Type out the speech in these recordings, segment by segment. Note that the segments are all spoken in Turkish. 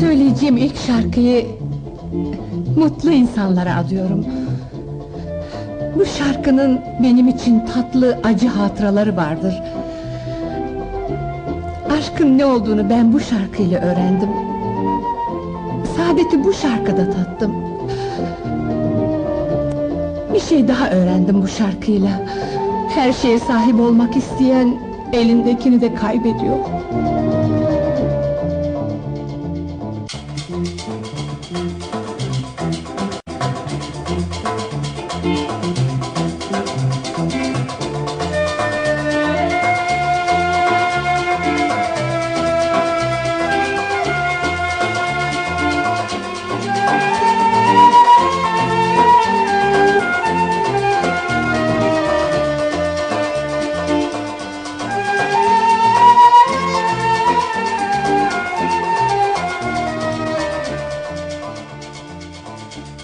Söyleyeceğim ilk şarkıyı mutlu insanlara adıyorum. Bu şarkının benim için tatlı acı hatıraları vardır. Aşkın ne olduğunu ben bu şarkıyla öğrendim. Saadeti bu şarkıda tattım. Bir şey daha öğrendim bu şarkıyla. Her şeye sahip olmak isteyen elindekini de kaybediyor.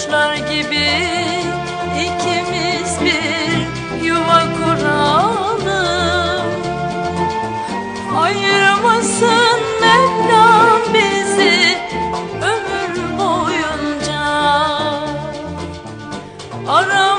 kuşlar gibi ikimiz bir yuva kuralım. Ayırmasın Mevlam bizi ömür boyunca. Ara